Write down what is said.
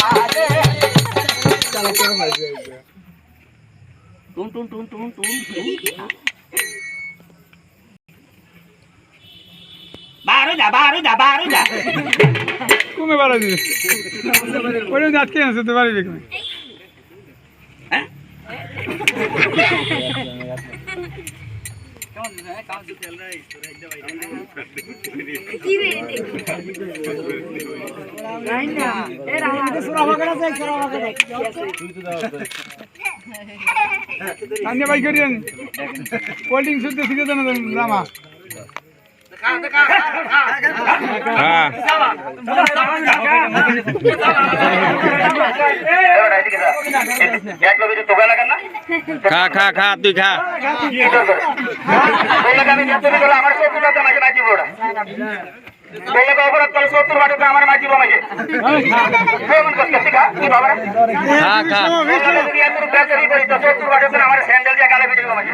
রে টুন টুন টুন টুন টুন বারুদা বারুদা বারুদা কমে বাড়া দিবে ওটা আটকে আছে তো পারবি তুমি কান্দি বাই করিয়েন কোল্ড শুদ্ধ শিখে দেন রামা হ্যাঁ খা খা খা তুই খা আমার সত্তর টাকা নাকি নাকি ওরা বললে তো অপরাধ করে সত্তর বাটিতে আমার মাজিব আমাকে কেমন করতে শিখা কি বাবা খা খা। বললে যদি এত বেচারি করি তো সত্তর বাটিতে আমার স্যান্ডেল দিয়ে গালে বেজে আমাকে